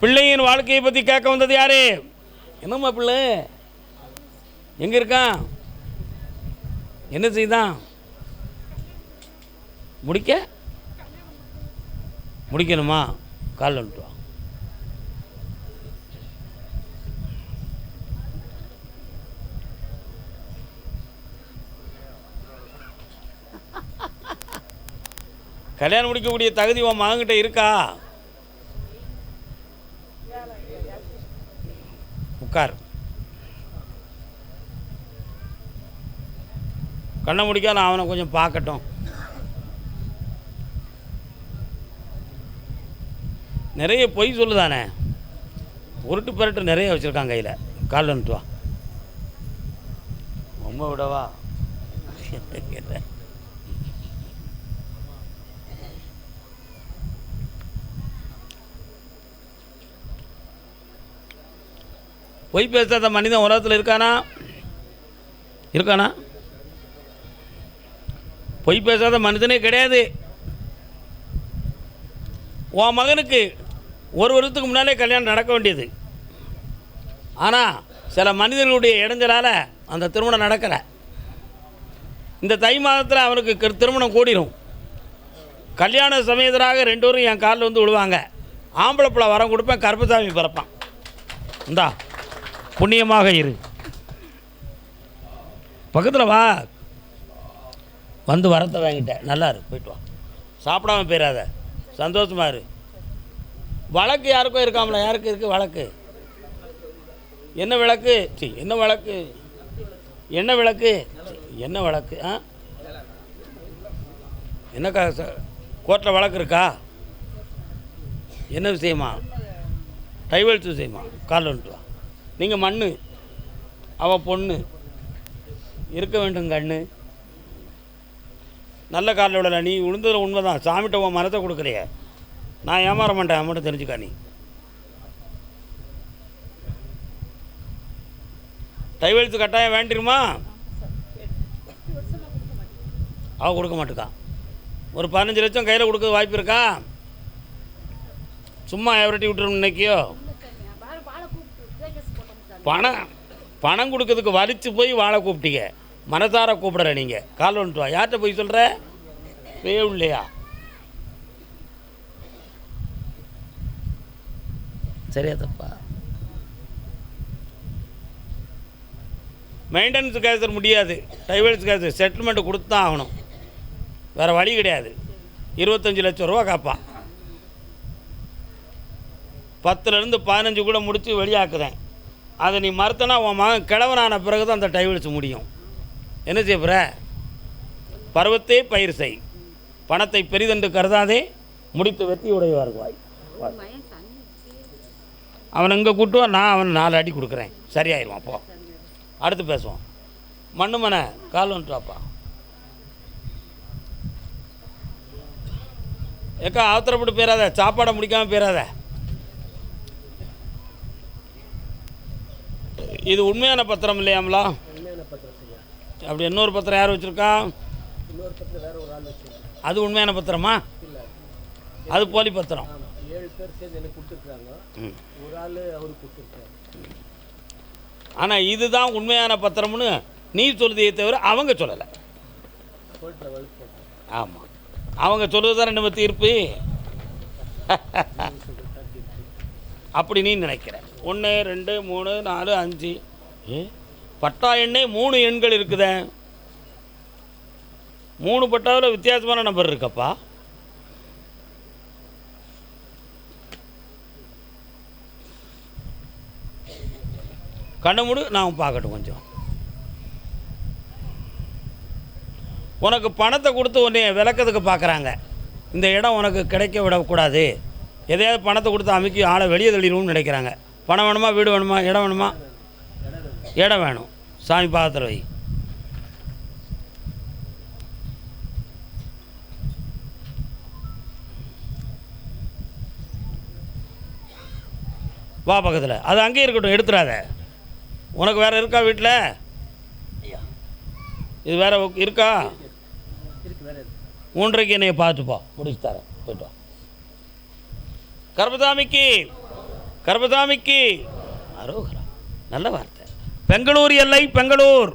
பிள்ளையின் வாழ்க்கையை பற்றி கேட்க வந்தது யாரு? என்னம்மா பிள்ளை? எங்கே இருக்கான் என்ன செய்தான் முடிக்க? முடிக்கணுமா? கால் வந்துட்டு கல்யாணம் முடிக்கக்கூடிய தகுதி உன் மகன்கிட்ட இருக்கா? உட்கார். கண்ணை முடிக்க நான் அவனை கொஞ்சம் பார்க்கட்டும். நிறைய பொய் சொல்லுதானே? உருட்டு பரட்டு நிறைய வச்சுருக்கான் கையில். காலில் வந்துட்டு வா. ரொம்ப விடவா? பொய் பேசாத மனிதன் உலகத்தில் இருக்கானா? இருக்கானா? பொய் பேசாத மனிதனே கிடையாது. உன் மகனுக்கு ஒரு வருஷத்துக்கு முன்னாலே கல்யாணம் நடக்க வேண்டியது. ஆனால் சில மனிதர்களுடைய இடைஞ்சலால் அந்த திருமணம் நடக்கலை. இந்த தை மாதத்தில் அவனுக்கு கரு- திருமணம் கூடிரும். கல்யாண சமயத்தராக ரெண்டு பேரும் என் காலில் வந்து விழுவாங்க. ஆம்பளை பிள்ளை வரம் கொடுப்பேன் கருப்பசாமி பிறப்பான். இந்தா. புண்ணியமாக இரு. பக்கத்தில் வா. வந்து வரத்தை வாங்கிட்டேன் நல்லா இரு போயிட்டு வா. சாப்பிடாம போயிடாத சந்தோஷமா இரு. வழக்கு யாருக்கும் இருக்காமல? யாருக்கு இருக்குது வழக்கு? என்ன விளக்கு? சரி என்ன வழக்கு? என்ன விளக்கு? என்ன வழக்கு? ஆ? என்னக்கா கோர்ட்டில் வழக்கு இருக்கா? என்ன விஷயமா? டைவல்ஸ் விஷயமா? கால் வந்துட்டு வா. நீங்கள் மண் அவள் பொண்ணு இருக்க வேண்டும் கண்ணு. நல்ல காலில் விடல நீ விழுந்ததில் உண்மைதான். சாமிகிட்ட உன் மரத்தை கொடுக்குறிய நான் ஏமாற மாட்டேன் மட்டும் தெரிஞ்சுக்கா நீ. டைவல்ஸ் கட்டாயம் வேண்டிருமா? அவள் கொடுக்க மாட்டுக்கா. ஒரு பதினஞ்சு லட்சம் கையில் கொடுக்க வாய்ப்பு இருக்கா? சும்மா எவரட்டி விட்டுரும் இன்னைக்கியோ? பணம் பணம் கொடுக்கறதுக்கு வலிச்சு போய் வாழை கூப்பிட்டீங்க. மனசார கூப்பிடுற நீங்கள் கால் வந்துட்டு. வா யார்கிட்ட போய் சொல்கிற பேவ் இல்லையா சரியா தப்பா? மெயின்டெனன்ஸ் கேசர் முடியாது. டைவர்ஸ் கேசர் செட்டில்மெண்ட் கொடுத்து தான் ஆகணும். வேறு வழி கிடையாது. இருபத்தஞ்சி லட்சம் ரூபா காப்பான் பத்துலேருந்து பதினஞ்சு கூட முடித்து வெளியாக்குதேன் அதை நீ மறுத்தனா உன் மகன் கிழவனான பிறகு தான் அந்த டைவல்ஸ் முடியும். என்ன செய்ய போகிற பருவத்தே பயிர் செய். பணத்தை பெரிதென்று கருதாதே. முடித்து வெற்றி உடையவாருவாய் அவன் இங்கே கூட்டுவான் நான் அவன் நாலு அடி கொடுக்குறேன். சரியாயிடுவான் போ. அடுத்து பேசுவோம். மண்ணு மனை கால் வந்துட்டாப்பா ஏக்கா ஆத்திரப்பட்டு போயிடாத சாப்பாடை முடிக்காமல் போயிடாத இது உண்மையான பத்திரம் இல்லையாமலா அப்படி இன்னொரு பத்திரம் யார் வச்சுருக்கா? அது உண்மையான பத்திரமா? அது போலி பத்திரம். ஆனால் இதுதான் உண்மையான பத்திரம்னு நீ சொல்லுதையே தவிர அவங்க சொல்லலை. ஆமாம் அவங்க சொல்கிறது தான் நம்ம தீர்ப்பு. அப்படி நீ நினைக்கிற. ஒன்று ரெண்டு மூணு நாலு அஞ்சு. ஏ? பட்டா எண்ணே மூணு எண்கள் இருக்குதே. மூணு பட்டாவில் வித்தியாசமான நம்பர் இருக்கப்பா. கண்ணை மூடு நான் பார்க்கட்டும் கொஞ்சம். உனக்கு பணத்தை கொடுத்து உன்னை விளக்கத்துக்கு பார்க்குறாங்க. இந்த இடம் உனக்கு கிடைக்க விடக்கூடாது. எதையாவது பணத்தை கொடுத்து அமைக்கி ஆளை வெளியே தள்ளிடணும்னு நினைக்கிறாங்க. பணம் வேணுமா வீடு வேணுமா இடம் வேணுமா? இடம் வேணும். சாமி பாத்திர வை. வா பக்கத்தில். அது அங்கேயே இருக்கட்டும் எடுத்துடாத. உனக்கு வேறு இருக்கா வீட்டில் இது வேறு இருக்கா? மூன்றைக்கு என்னைய பார்த்துப்பா. முடிச்சு தரேன். போயிட்டு வா. கர்பசாமிக்கு அரோகரா. நல்ல வார்த்தை. பெங்களூர் எல்லை பெங்களூர்.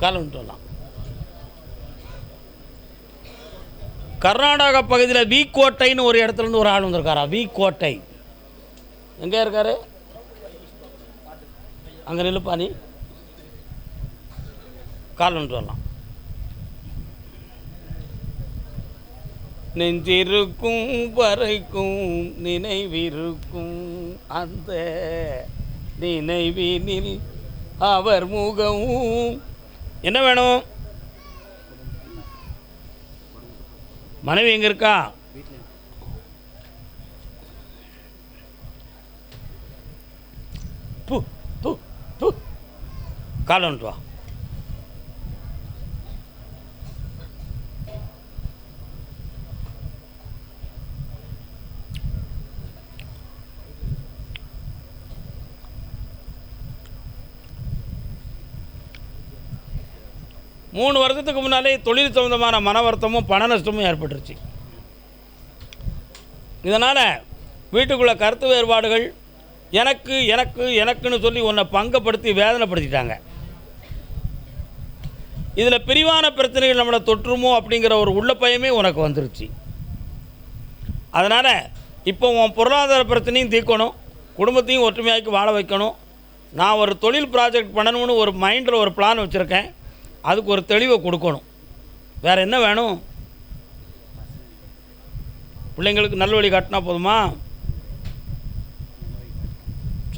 காலம் சொல்லலாம் கர்நாடகா பகுதியில் வி கோட்டைன்னு ஒரு இடத்துல இருந்து ஒரு ஆள் வந்திருக்காரா? வி கோட்டை. எங்கே இருக்காரு? அங்கே நில்லுப்பா நீ காலம் சொல்லலாம் நெஞ்சிருக்கும் வரைக்கும் நினைவிருக்கும் அந்த நினைவினில் அவர் முகமும் என்ன வேணும்? மனைவி எங்கே இருக்கா வீட்டில் பு பு பு கால் வந்துட்டு வா மூணு வருஷத்துக்கு முன்னாலே தொழில் சம்மந்தமான மன வருத்தமும் பண நஷ்டமும் ஏற்பட்டுருச்சு. இதனால் வீட்டுக்குள்ளே கருத்து வேறுபாடுகள் எனக்கு எனக்கு எனக்குன்னு சொல்லி உன்னை பங்கப்படுத்தி வேதனைப்படுத்திட்டாங்க. இதில் பிரிவான பிரச்சனைகள் நம்மளை தொற்றுமோ அப்படிங்கிற ஒரு உள்ள பயமே உனக்கு வந்துருச்சு. அதனால் இப்போ உன் பொருளாதார பிரச்சனையும் தீர்க்கணும் குடும்பத்தையும் ஒற்றுமையாக்கி வாழ வைக்கணும். நான் ஒரு தொழில் ப்ராஜெக்ட் பண்ணணும்னு ஒரு மைண்டில் ஒரு பிளான் வச்சுருக்கேன். அதுக்கு ஒரு தெளிவை கொடுக்கணும். வேறு என்ன வேணும்? பிள்ளைங்களுக்கு நல்ல வழி காட்டினா போதுமா?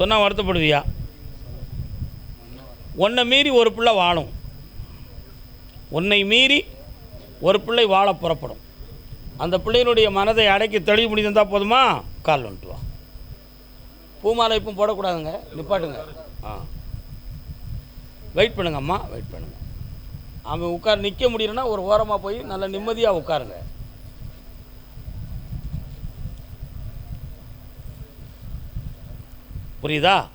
சொன்னால் வருத்தப்படுவியா? ஒன்றை மீறி ஒரு பிள்ளை வாழும். உன்னை மீறி ஒரு பிள்ளை வாழ புறப்படும். அந்த பிள்ளையினுடைய மனதை அடக்கி தெளிவு முடிந்திருந்தால் போதுமா? கால் வந்துட்டு வா. பூமாலை இப்போ போடக்கூடாதுங்க. நிப்பாட்டுங்க. ஆ. வெயிட் பண்ணுங்கம்மா வெயிட் பண்ணுங்க. அவன் உட்கார் நிற்க முடியலன்னா ஒரு ஓரமாக போய் நல்ல நிம்மதியாக உட்காருங்க. புரியுதா?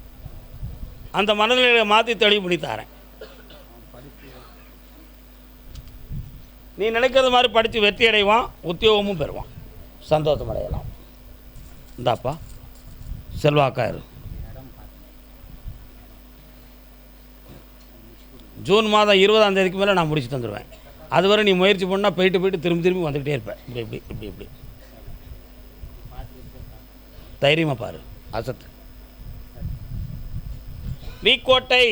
அந்த மனநிலையை மாற்றி தெளிவு பண்ணி தரேன். நீ நினைக்கிறது மாதிரி படித்து வெற்றி அடைவான் உத்தியோகமும் பெறுவான். சந்தோஷம் அடையலாம். இந்தாப்பா செல்வாக்கா இரு. ஜூன் மாதம் இருபதாம் தேதிக்கு மேலே நான் முடிச்சு தந்துடுவேன் அதுவரை நீ முயற்சி பண்ணால் போயிட்டு போயிட்டு திரும்பி திரும்பி வந்துக்கிட்டே இருப்பேன். இப்படி இப்படி இப்படி இப்படி. தைரியமாக பாரு அசத்து வீக்கோட்டை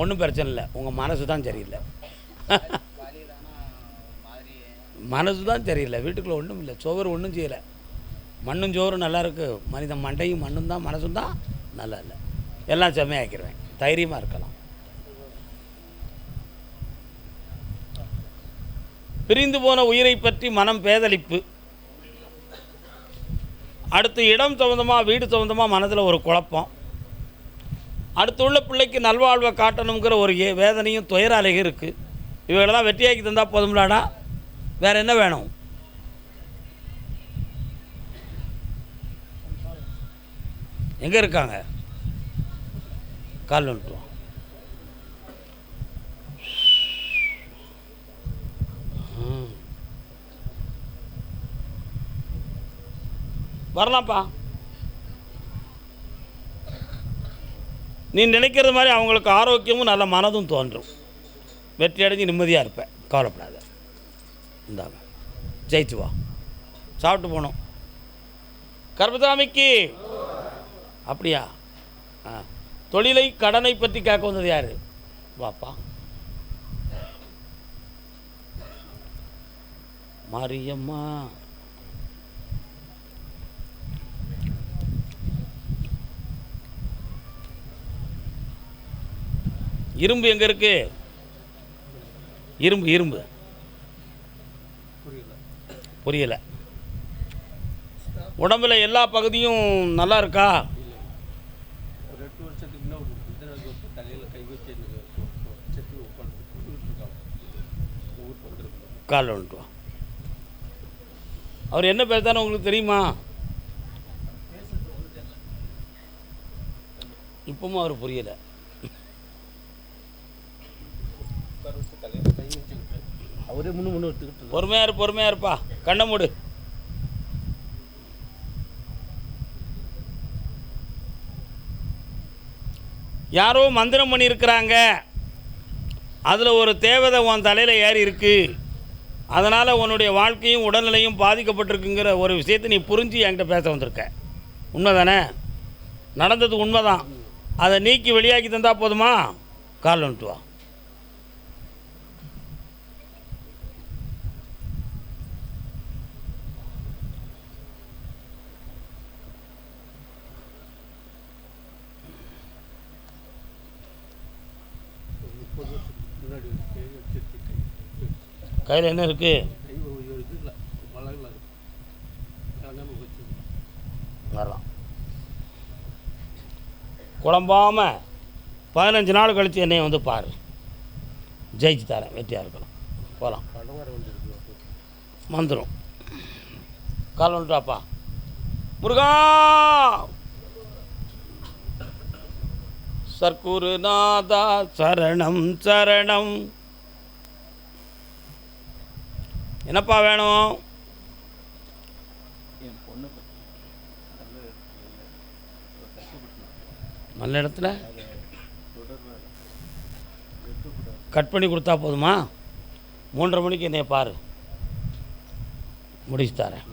ஒன்றும் பிரச்சனை இல்லை. உங்கள் மனசு தான் சரியில்லை. மனசு தான் சரியில்லை. வீட்டுக்குள்ளே ஒன்றும் இல்லை. சுவர் ஒன்றும் செய்யலை. மண்ணும் சோறும் நல்லா இருக்குது மனித மண்டையும் மண்ணும் தான் மனசும் தான் நல்லா இல்லை. எல்லாம் செம்மையாக்கிடுவேன் தைரியமாக இருக்கலாம். பிரிந்து போன உயிரை பற்றி மனம் பேதளிப்பு. அடுத்து இடம் சம்மந்தமாக வீடு சம்மந்தமாக மனதில் ஒரு குழப்பம். அடுத்து உள்ள பிள்ளைக்கு நல்வாழ்வை காட்டணுங்கிற ஒரு வேதனையும் வேதனையும் துயராலையும் இருக்குது இவைகளெல்லாம் வெற்றியாக்கி தந்தால் போதும்லாடா? வேறு என்ன வேணும்? எங்கே இருக்காங்க? கால் நட்டுவோம் வரலாம்ப்பா. நீ நினைக்கிறது மாதிரி அவங்களுக்கு ஆரோக்கியமும் நல்ல மனதும் தோன்றும். வெற்றி அடைஞ்சு நிம்மதியாக இருப்பேன் கவலைப்படாத. இந்தாங்க. ஜெயிச்சு வா. சாப்பிட்டு போனோம் கர்பதாமிக்கு அப்படியா? ஆ. தொழிலை கடனை பற்றி கேட்க வந்தது யார்? வாப்பா. மாரியம்மா. இரும்பு எங்கே இருக்கு? இரும்பு இரும்பு. புரியல. புரியல. உடம்புல எல்லா பகுதியும் நல்லா இருக்கா? ஒரு எட்டு வருஷத்துக்கு முன்ன ஒரு குதிரை தலையில் கை வச்சு எனக்கு செத்து உட்காந்து இருக்காங்க ஊருக்கு வந்துருக்கோம். கால் வந்துட்டு வா அவர் என்ன பேசுறாரு உங்களுக்கு தெரியுமா? இப்பவும் அவர் புரியலை உட்கார வச்சு தலையில் கை வச்சுக்கிட்டு அவரே முன்னு முன்னு எடுத்துக்கிட்டு பொறுமையா இரு பொறுமையா இருப்பா. கண்ணை மூடு. யாரோ மந்திரம் பண்ணியிருக்கிறாங்க. அதில் ஒரு தேவதை உன் தலையில் ஏறி இருக்கு. அதனால் உன்னுடைய வாழ்க்கையும் உடல்நிலையும் பாதிக்கப்பட்டிருக்குங்கிற ஒரு விஷயத்தை நீ புரிஞ்சு என்கிட்ட பேச வந்திருக்க. உண்மைதானே? நடந்தது உண்மைதான். அதை நீக்கி வெளியாக்கி தந்தால் போதுமா? கால் வந்துட்டு வா ஒரு முப்பது வருஷத்துக்கு முன்னாடி ஒரு கை வச்சிருச்சு கை கையில் என்ன இருக்குது வரலாம். குழம்பாம பதினஞ்சு நாள் கழித்து என்னை வந்து பாரு. ஜெயிச்சு தரேன் வெற்றியாக இருக்கலாம் போகலாம் வந்துடும் கால் வந்துட்டாப்பா. முருகா! சர்க்குருநாதா சரணம் சரணம். என்னப்பா வேணும்? நல்ல இடத்துல? கட் பண்ணி கொடுத்தா போதுமா? மூன்றரை மணிக்கு என்னைய பாரு. முடிச்சு தரேன்.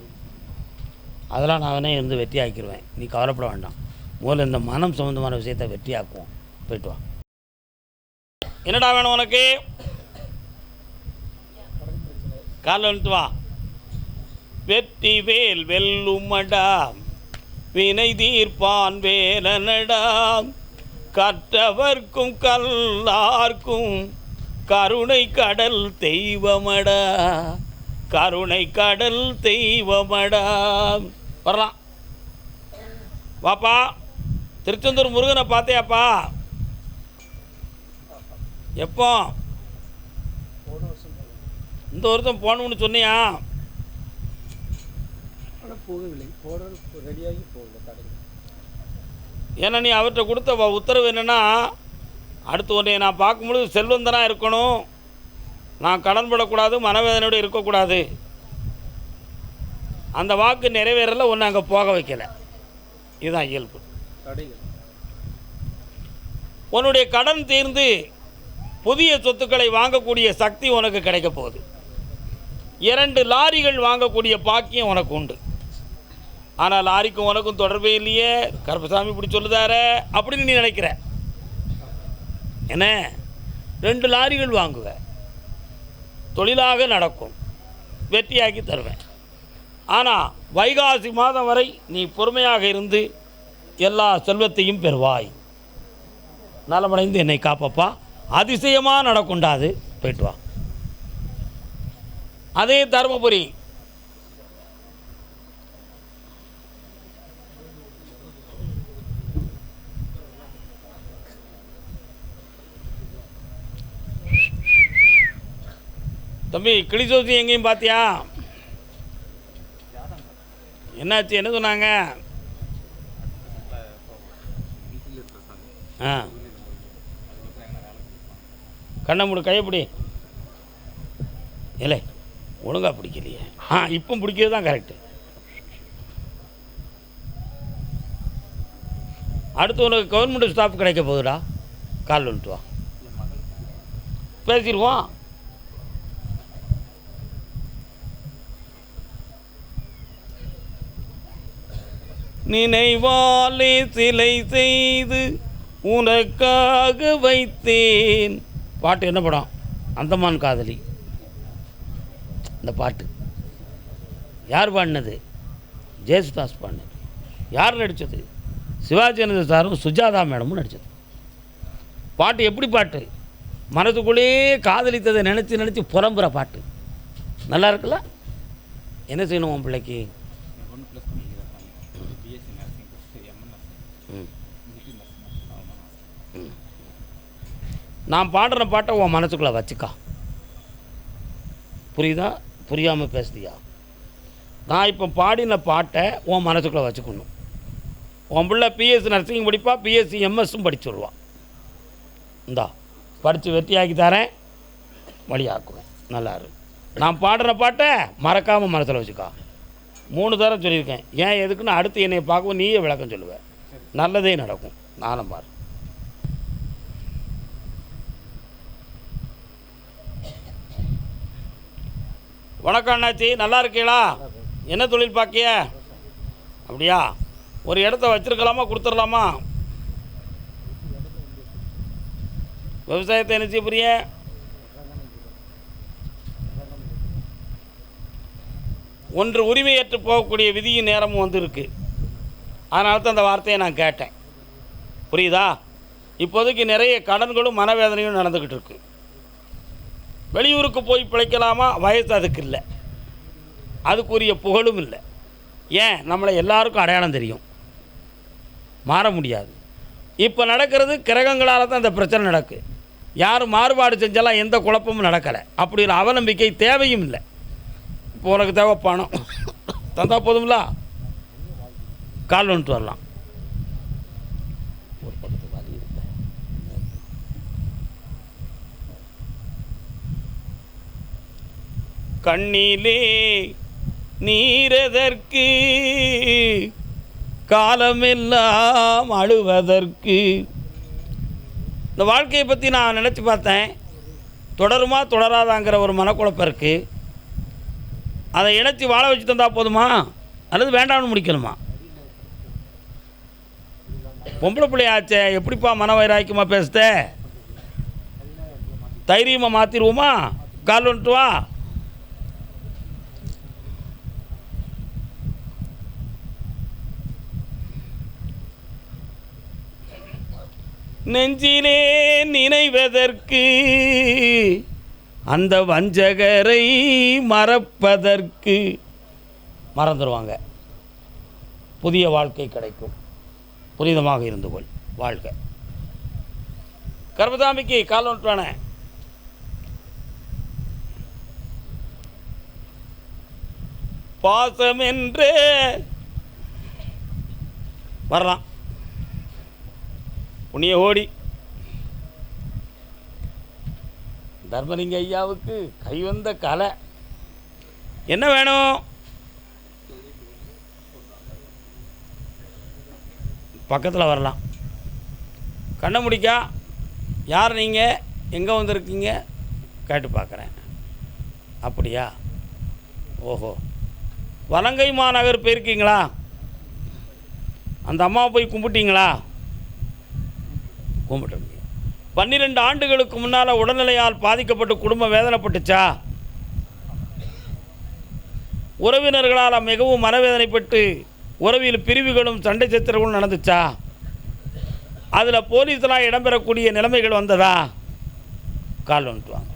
அதெல்லாம் நான் வேணே இருந்து வெற்றி ஆக்கிடுவேன் நீ கவலைப்பட வேண்டாம். முதல்ல இந்த மனம் சம்மந்தமான விஷயத்தை வெற்றி ஆக்குவோம் போயிட்டு வா. என்னடா வேணும் உனக்கு? காலைல எழுத்து வா. வெற்றி வேல் வெல்லுமடா வினை தீர்ப்பான் வேலனடா கற்றவர்க்கும் கல்லார்க்கும் கருணை கடல் தெய்வமடா கருணை கடல் தெய்வமடா. வரலாம். வாப்பா திருச்செந்தூர் முருகனை பார்த்தியாப்பா? எப்போ? இந்த வருஷம் போகணும்னு சொன்னியா? ஆனால் போகவில்லை. போட ரெடியாகி போகல கடையில் ஏன்னா நீ அவர்கிட்ட கொடுத்த உத்தரவு என்னென்னா அடுத்து உன்னை நான் பார்க்கும்பொழுது செல்வந்தனாக இருக்கணும். நான் கடன் படக்கூடாது மனவேதனையோடு இருக்கக்கூடாது. அந்த வாக்கு நிறைவேறல ஒன்று அங்கே போக வைக்கல. இதுதான் இயல்பு. உன்னுடைய கடன் தீர்ந்து புதிய சொத்துக்களை வாங்கக்கூடிய சக்தி உனக்கு கிடைக்க போகுது. இரண்டு லாரிகள் வாங்கக்கூடிய பாக்கியம் உனக்கு உண்டு. ஆனால் லாரிக்கும் உனக்கும் தொடர்பே இல்லையே. கருப்பசாமி இப்படி சொல்லுதாரே அப்படின்னு நீ நினைக்கிற. என்ன? ரெண்டு லாரிகள் வாங்குவ. தொழிலாக நடக்கும். வெற்றியாக்கி தருவேன். ஆனால் வைகாசி மாதம் வரை நீ பொறுமையாக இருந்து எல்லா செல்வத்தையும் பெறுவாய். நலமடைந்து என்னை காப்பப்பா. அதிசயமாக நடக்குண்டாது. போயிட்டு வா. அதே தருமபுரி. தம்பி கிளி ஜோசி எங்கேயும் பார்த்தியா என்னாச்சு? என்ன சொன்னாங்க? ஆ. கண்ணை மூடு கையை இல்லை ஒழுங்கா பிடிக்கலையே. ஆ இப்போ பிடிக்கிறது தான் கரெக்டு அடுத்து உனக்கு கவர்மெண்ட் ஸ்டாஃப் கிடைக்க போகுதுடா. கால் வந்துட்டு வா. பேசிடுவோம். நினைவாலே சிலை செய்து உனக்காக வைத்தேன். பாட்டு என்ன படம்? அந்தமான் காதலி. இந்த பாட்டு. யார் பாடினது? ஜேசுதாஸ் பாடினது. யார் நடித்தது சிவாஜி கணேச சாரும் சுஜாதா மேடமும் நடித்தது பாட்டு எப்படி பாட்டு? மனதுக்குள்ளேயே காதலித்ததை நினச்சி நினச்சி புலம்புற பாட்டு. நல்லா இருக்குல்ல? என்ன செய்யணும் உன் பிள்ளைக்கு ஒன்று ப்ளஸ் பண்ணிக்கிறேன் பிஎஸ்சி நர்சிங் படிச்சுட்டு எம்என்எஸ் ம் மிலிட்ரி நர்சிங் ஆகணும் நான் பாடுற பாட்டை உன் மனசுக்குள்ளே வச்சுக்கா. புரியுதா? புரியாமல் பேசுதியா நான் இப்போ பாடின பாட்டை உன் மனசுக்குள்ளே வச்சுக்கணும். உன் பிள்ளை பிஎஸ்சி நர்சிங் படிப்பா பிஎஸ்சி எம்எஸ்ஸும் படிச்சுடுவான் இந்தா படித்து வெற்றியாக்கி தரேன். வழியாக்குவேன். நல்லா இருக்கும் நான் பாடுற பாட்டை மறக்காமல் மனசில் வச்சுக்கா. மூணு தரம் சொல்லியிருக்கேன். ஏன் எதுக்குன்னு அடுத்து என்னை பார்க்கவும் நீயே விளக்கம் சொல்லுவேன் நல்லதே நடக்கும். நானும் பாரு வணக்கம் அண்ணாச்சி நல்லா இருக்கீங்களா? என்ன தொழில் பார்க்கிய அப்படியா? ஒரு இடத்த வச்சுருக்கலாமா கொடுத்துடலாமா? விவசாயத்தை என்ன செய்ய புரிய ஒன்று உரிமையற்று போகக்கூடிய விதியின் நேரமும் வந்திருக்கு. அதனால தான் அந்த வார்த்தையை நான் கேட்டேன். புரியுதா? இப்போதைக்கு நிறைய கடன்களும் மனவேதனையும் நடந்துக்கிட்டு இருக்குது வெளியூருக்கு போய் பிழைக்கலாமா? வயசு அதுக்கு இல்லை அதுக்குரிய புகழும் இல்லை. ஏன்? நம்மளை எல்லாருக்கும் அடையாளம் தெரியும். மாற முடியாது. இப்போ நடக்கிறது கிரகங்களால் தான் இந்த பிரச்சனை நடக்கு. யாரும் மாறுபாடு செஞ்சாலாம் எந்த குழப்பமும் நடக்கலை. அப்படி ஒரு அவநம்பிக்கை தேவையும் இல்லை. இப்போ உனக்கு தேவை பணம். தந்தால் போதும்ல? கால் வந்துட்டு வரலாம் ஒரு பக்கத்து வலி இருக்கு கண்ணிலே நீரதற்கு காலமெல்லாம் அழுவதற்கு. இந்த வாழ்க்கையை பற்றி நான் நினச்சி பார்த்தேன். தொடருமா தொடராதாங்கிற ஒரு மனக்குழப்பம் இருக்குது அதை இணைச்சி வாழ வச்சு தந்தால் போதுமா? அல்லது வேண்டாம்னு முடிக்கணுமா? பொம்பளை பிள்ளையாச்சே எப்படிப்பா மன வைராக்கியமா பேசுத? தைரியமாக மாற்றிடுவோமா கால் வந்துட்டு வா. நெஞ்சிலே நினைவதற்கு அந்த வஞ்சகரை மறப்பதற்கு. மறந்துடுவாங்க புதிய வாழ்க்கை கிடைக்கும். புனிதமாக இருந்து கொள் வாழ்க. கர்மதாமிக்கு கால் நோட்டுவானே? பாசம் என்று. வரலாம். புண்ணிய ஓடி. தர்மலிங்க ஐயாவுக்கு கைவந்த கலை. என்ன வேணும்? பக்கத்தில் வரலாம். கண்ணை முடிக்கா. யார் நீங்கள் எங்கே வந்திருக்கீங்க? கேட்டு பார்க்குறேன். அப்படியா? ஓஹோ. வலங்கை மாநகர் போயிருக்கீங்களா? அந்த அம்மாவை போய் கும்பிட்டீங்களா? கும்பிட்டு பன்னிரெண்டு ஆண்டுகளுக்கு முன்னால் உடல்நிலையால் பாதிக்கப்பட்டு குடும்பம் வேதனைப்பட்டுச்சா? உறவினர்களால் மிகவும் மனவேதனைப்பட்டு உறவில் பிரிவுகளும் சண்டை சத்திரங்களும் நடந்துச்சா? அதில் போலீஸ்லாம் இடம்பெறக்கூடிய நிலைமைகள் வந்ததா? கால் வந்துட்டு வாங்க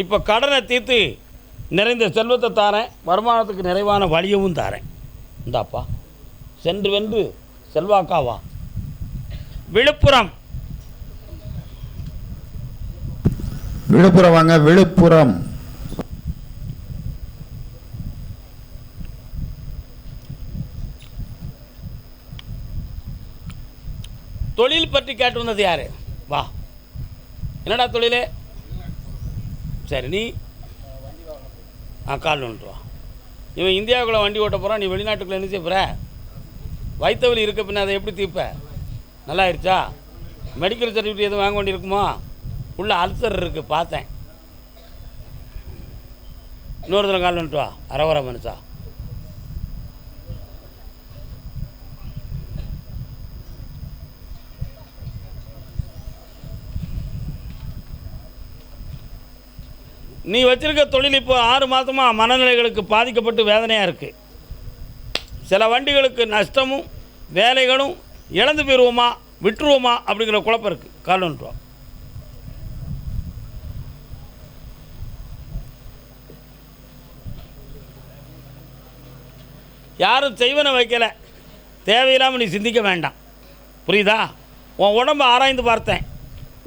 இப்போ கடனை தீர்த்து நிறைந்த செல்வத்தை தாரேன் வருமானத்துக்கு நிறைவான வழியவும் தாரேன். இந்தாப்பா சென்று வென்று செல்வாக்காவா விழுப்புரம். விழுப்புரம் வாங்க விழுப்புரம். தொழில் பற்றி கேட்டு வந்தது யார்? வா. என்னடா தொழில்? சரி நீ ஆ கால் வந்துட்டு வா. இவன் இந்தியாவுக்குள்ளே வண்டி ஓட்ட போகிறான் நீ வெளிநாட்டுக்குள்ளே என்ன செய்ய போகிற இருக்க பின்ன அதை எப்படி தீர்ப்ப? நல்லா ஆயிடுச்சா மெடிக்கல் சர்டிஃபிகேட் எதுவும் வாங்க வேண்டியிருக்குமா? உள்ளே அல்சர் இருக்குது பார்த்தேன். இன்னொரு தடவை கால் வந்துட்டு வா. அரவர மனுஷா. நீ வச்சிருக்க தொழில் இப்போ ஆறு மாதமாக மனநிலைகளுக்கு பாதிக்கப்பட்டு வேதனையாக இருக்குது சில வண்டிகளுக்கு நஷ்டமும் வேலைகளும் இழந்து போயிடுவோமா விட்டுருவோமா அப்படிங்கிற குழப்பம் இருக்குது காரணம் யாரும் செய்வனை வைக்கலை. தேவையில்லாமல் நீ சிந்திக்க வேண்டாம். புரியுதா? உன் உடம்பை ஆராய்ந்து பார்த்தேன்.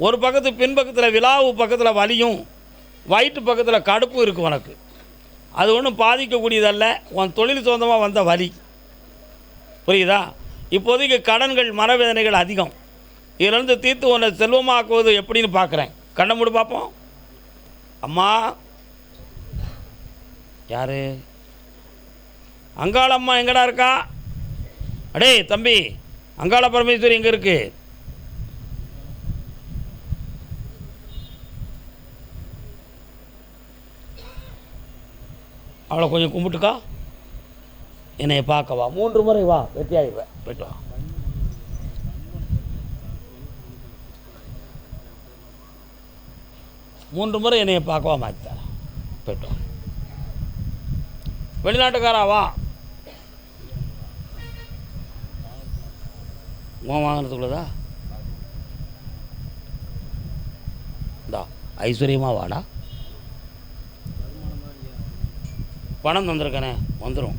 ஒரு பக்கத்து பின்பக்கத்தில் விழாவு பக்கத்தில் வலியும் வயிற்று பக்கத்தில் கடுப்பு இருக்குது உனக்கு. அது ஒன்றும் பாதிக்கக்கூடியதல்ல. உன் தொழில் சொந்தமாக வந்த வலி. புரியுதா? இப்போதைக்கு கடன்கள் மனவேதனைகள் அதிகம். இதிலிருந்து தீர்த்து உன்னை செல்வமாக்குவது எப்படின்னு பார்க்குறேன் கண்ணை மூடு பார்ப்போம் அம்மா. யார்? அங்காளம்மா எங்கடா இருக்கா? அடே தம்பி. அங்காள பரமேஸ்வரி எங்கே இருக்குது அவளை கொஞ்சம் கும்பிட்டுக்கா. என்னை பார்க்க வா மூன்று முறை வா வெற்றியாகிடுவேன் போயிட்டு வா. மூன்று முறை என்னையை பார்க்கவா மாற்றித்தாரா போயிட்டு வா. வெளிநாட்டுக்காரா வா. உன் வாங்கினதுக்குள்ளதா இந்தா ஐஸ்வர்யமாக வாடா. பணம் தந்திருக்கனே வந்துடும்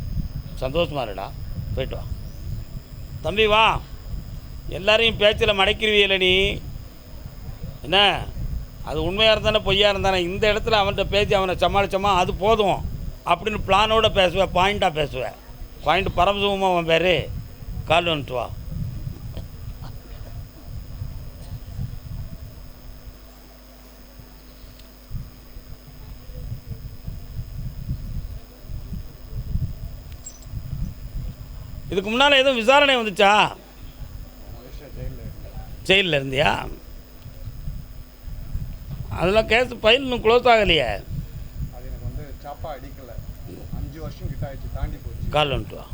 சந்தோஷமா இருடா போயிட்டு வா. தம்பி வா. எல்லாரையும் பேச்சில் மடக்கிருவியல நீ. என்ன? அது உண்மையாக இருந்தானே பொய்யா இருந்தானே இந்த இடத்துல அவன்கிட்ட பேசி அவனை சமாளித்தோமா அது போதும். அப்படின்னு பிளானோட பேசுவேன் பாயிண்ட்டாக பேசுவேன் பாயிண்ட் பரமசிவமாக அவன் பேர். கால் வந்துட்டு வா. இதுக்கு முன்னால் எதுவும் விசாரணை வந்துச்சா? ஜெயிலில் இருந்தியா? அதெல்லாம் கேஸ் ஃபைல் இன்னும் க்ளோஸ் ஆகலையே. அது எனக்கு வந்து சாப்பா அடிக்கலை அஞ்சு வருஷம் கிட்ட ஆயிடுச்சு தாண்டி போச்சு கால் வந்துட்டு வா.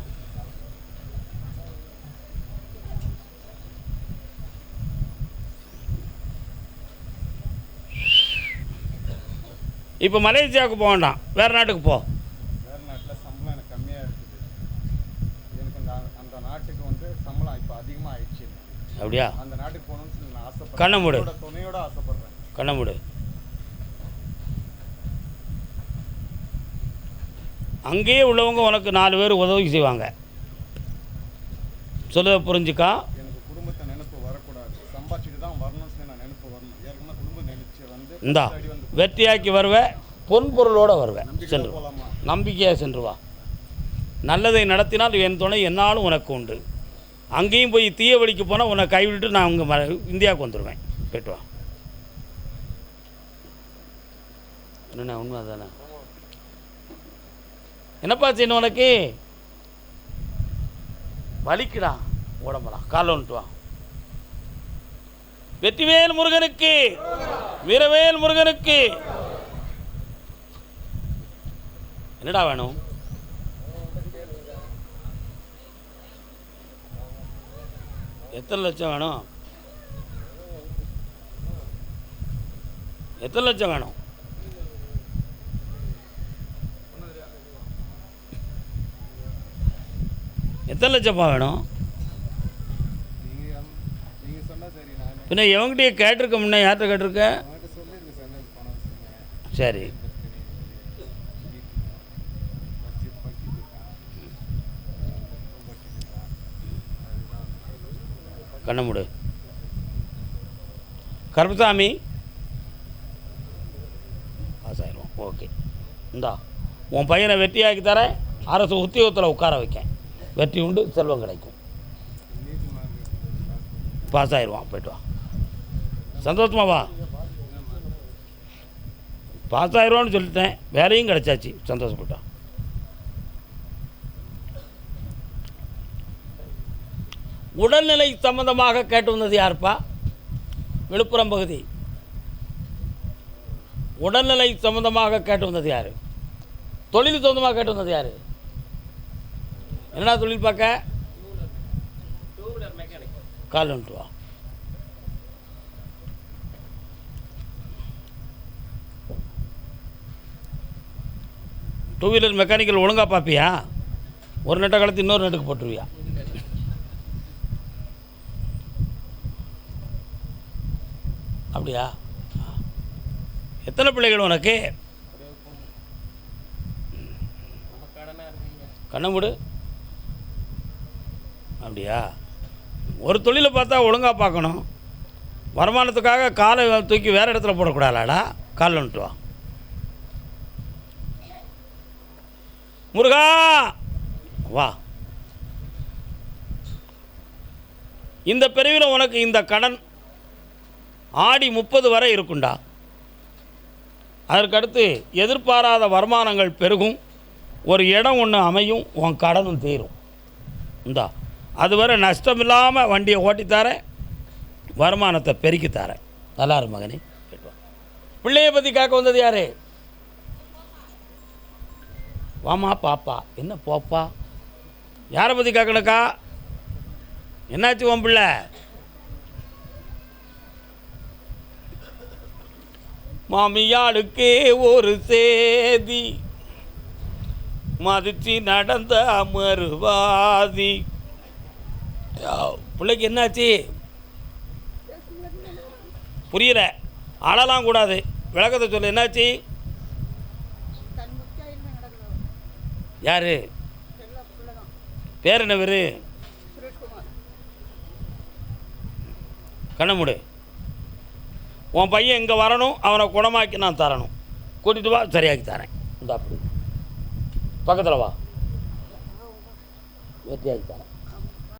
இப்போ மலேசியாவுக்கு போக வேண்டாம். வேறு நாட்டுக்கு போ வேறு நாட்டில் சம்பளம் எனக்கு கம்மியாக இருக்குது எனக்கு அந்த அந்த நாட்டுக்கு வந்து சம்பளம் இப்போ அதிகமாக ஆயிடுச்சு எனக்கு. அப்படியா? அந்த நாட்டுக்கு போகணும்னு நான் ஆசைப்படுறேன். கண்ணை மூடு. உங்களோட துணையோட ஆசைப்படுறேன். கண்ண மூடு. அங்கேயே உள்ளவங்க உனக்கு நாலு பேர் உதவி செய்வாங்க. சொல்லுத புரிஞ்சுக்கா? எனக்கு குடும்பத்தை நினைப்பு வரக்கூடாது. சம்பாதிச்சுட்டு தான் வரணும்னு சொல்லி நான் நினைப்பு வரணும். ஏற்கனவே குடும்பம் நினைச்சு வந்து இந்தா வெற்றியாக்கி வருவ பொன்பொருளோடு வருவேன் சென்று நம்பிக்கையாக சென்று வா. நல்லதை நடத்தினால் என் துணை என்னாலும் உனக்கு உண்டு. அங்கேயும் போய் தீய வழிக்கு போனால் உன்னை கைவிட்டு நான் உங்கள் ம இந்தியாவுக்கு வந்துடுவேன் போயிட்டு வா. என்னண்ணா உண்மை தானே என்னப்பா செய்யணும் உனக்கு? வலிக்குடா உடம்பலாம் காலை வந்துட்டு வா. வெற்றிவேல் முருகனுக்கு வீரவேல் முருகனுக்கு. என்னடா வேணும்? எத்தனை லட்சம் வேணும்? எத்தனை லட்சம் வேணும்? எத்தனை லட்சம்ப்பா வேணும்? பின்ன எவங்கிட்டயே கேட்டிருக்க முன்னே யார்கிட்ட கேட்டிருக்க? சரி. எனக்கு கண்ண கருப்பசாமி. பாஸ் ஆயிரும் ஓகே. இந்தா உன் பையனை வெற்றியாக்கி தரேன் அரசு உத்தியோகத்தில் உட்கார வைக்கேன். வெற்றி உண்டு செல்வம் கிடைக்கும். பாஸ் ஆயிடுவான் போய்ட்டு வா. சந்தோஷமா வா. பாஸ் ஆயிடுவான்னு சொல்லிட்டேன். வேலையும் கிடச்சாச்சு. சந்தோஷப்பட்டான். உடல்நிலை சம்பந்தமாக கேட்டு வந்தது யாருப்பா? விழுப்புரம் பகுதி. உடல்நிலை சம்பந்தமாக கேட்டு வந்தது யார்? தொழில் சொந்தமாக கேட்டு வந்தது யார்? என்னடா தொழில் பார்க்க? கால் வந்துட்டு வா. டூ வீலர் மெக்கானிக்கல் ஒழுங்காக பார்ப்பியா? ஒரு நெட்டை கலத்து இன்னொரு நெட்டுக்கு போட்டுருவியா? அப்படியா? எத்தனை பிள்ளைகள் உனக்கு? கண்ணமுடு அப்படியா? ஒரு தொழிலை பார்த்தா ஒழுங்காக பார்க்கணும். வருமானத்துக்காக காலை தூக்கி வேறு இடத்துல போடக்கூடாதாடா? காலில் வந்துட்டு வா. முருகா! வா. இந்த பிரிவில் உனக்கு இந்த கடன் ஆடி முப்பது வரை இருக்குண்டா. அதற்கடுத்து எதிர்பாராத வருமானங்கள் பெருகும். ஒரு இடம் ஒன்று அமையும் உன் கடனும் தீரும். இந்தா அதுவரை நஷ்டம் இல்லாமல் வண்டியை ஓட்டித்தாரேன் வருமானத்தை பெருக்கி தரேன். நல்லா இரு மகனே கேட்டு பிள்ளையை பற்றி கேட்க வந்தது யாரு? வாமா பாப்பா. என்ன போப்பா? யாரை பற்றி கேட்கணுக்கா? என்னாச்சு உன் பிள்ளை? மாமியாளுக்கே ஒரு சேதி. மதிச்சு நடந்த அமர்வாதி. பிள்ளைக்கு என்னாச்சு? புரியல. அழலாம் கூடாது. விளக்கத்தை சொல்லு என்னாச்சு? யாரு? பேர் என்ன பேர் கண்ணமுடு உன் பையன் இங்கே வரணும் அவனை குணமாக்கி நான் தரணும். கூட்டிகிட்டு வா சரியாக்கி தரேன். இந்த அப்படி பக்கத்தில் வா. வெற்றியாக்கி தரேன்.